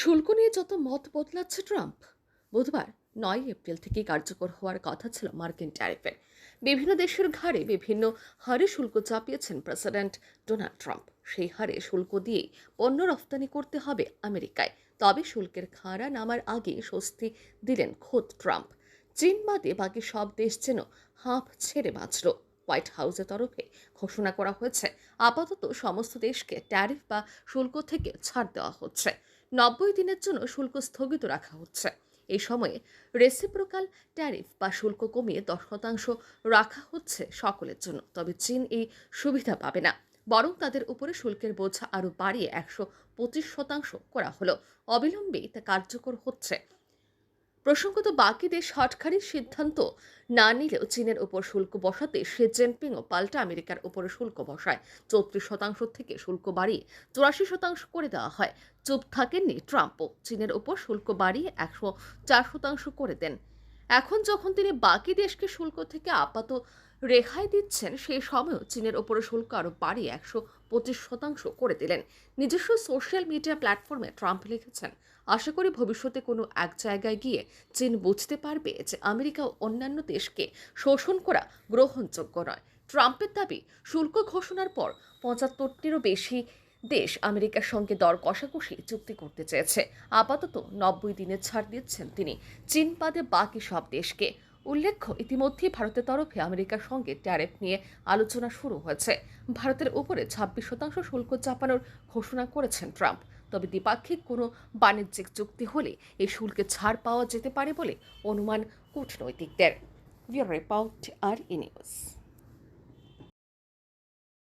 শুল্ক নিয়ে যত মত বদলাচ্ছে ট্রাম্প, বুধবার নয় এপ্রিল থেকে কার্যকর হওয়ার কথা ছিল মার্কিন ট্যারিফের। বিভিন্ন দেশের ঘাড়ে বিভিন্ন হারে শুল্ক চাপিয়েছেন প্রেসিডেন্ট ডোনাল্ড ট্রাম্প। সেই হারে শুল্ক দিয়েই পণ্য রফতানি করতে হবে আমেরিকায়। তবে শুল্কের খাঁড়া নামার আগে স্বস্তি দিলেন খোদ ট্রাম্প। চীন বাদে বাকি সব দেশ যেন হাঁপ ছেড়ে বাঁচল। হোয়াইট হাউসের তরফে ঘোষণা করা হয়েছে, আপাতত সমস্ত দেশকে ট্যারিফ বা শুল্ক থেকে ছাড় দেওয়া হচ্ছে। নব্বই দিনের জন্য শুল্ক স্থগিত রাখা হচ্ছে। এই সময়ে রেসিপ্রোকাল ট্যারিফ বা শুল্ক কমিয়ে দশ শতাংশ রাখা হচ্ছে সকলের জন্য, তবে চীন এই সুবিধা পাবে না। বরং তাদের উপরে শুল্কের বোঝা আরও বাড়িয়ে একশো পঁচিশ শতাংশ করা হলো। অবিলম্বে তা কার্যকর হচ্ছে। প্রসঙ্গত বাকি দেশ হটকারী সিদ্ধান্ত না নিলেও চীনের উপর শুল্ক বসাতে শি জিনপিংও পাল্টা আমেরিকার উপরে শুল্ক বসায়। চৌত্রিশ শতাংশ থেকে শুল্ক বাড়িয়ে চুরাশি শতাংশ করে দেওয়া হয়। চুপ থাকেননি ট্রাম্পও। চীনের উপর শুল্ক বাড়িয়ে একশো চার শতাংশ করে দেন। এখন যখন তিনি বাকি দেশকে শুল্ক থেকে আপাত রেহাই দিচ্ছেন সেই সময়ও চীনের ওপরে শুল্ক আরও বাড়িয়ে একশো পঁচিশ শতাংশ করে দিলেন। নিজস্ব সোশ্যাল মিডিয়া প্ল্যাটফর্মে ট্রাম্প লিখেছেন, আশা করি ভবিষ্যতে কোনো এক জায়গায় গিয়ে চীন বুঝতে পারবে যে আমেরিকা ও অন্যান্য দেশকে শোষণ করা গ্রহণযোগ্য নয়। ট্রাম্পের দাবি, শুল্ক ঘোষণার পর পঁচাত্তরটিরও বেশি দেশ আমেরিকার সঙ্গে দর কষাকষি চুক্তি করতে চেয়েছে। আপাতত নব্বই দিনের ছাড় দিচ্ছেন তিনি। চীন বাদে বাকি সব দেশকে উল্লেখ্য, ইতিমধ্যেই ভারতের তরফে আমেরিকার সঙ্গে ট্যারেফ নিয়ে আলোচনা শুরু হয়েছে। ভারতের উপরে ছাব্বিশ শতাংশ শুল্ক চাপানোর ঘোষণা করেছেন ট্রাম্প। তবে দ্বিপাক্ষিক কোনো বাণিজ্যিক চুক্তি হলে এই শুল্কে ছাড় পাওয়া যেতে পারে বলে অনুমান কূটনৈতিকদের। রিপোর্ট, আর ইনিউজ নিউজ।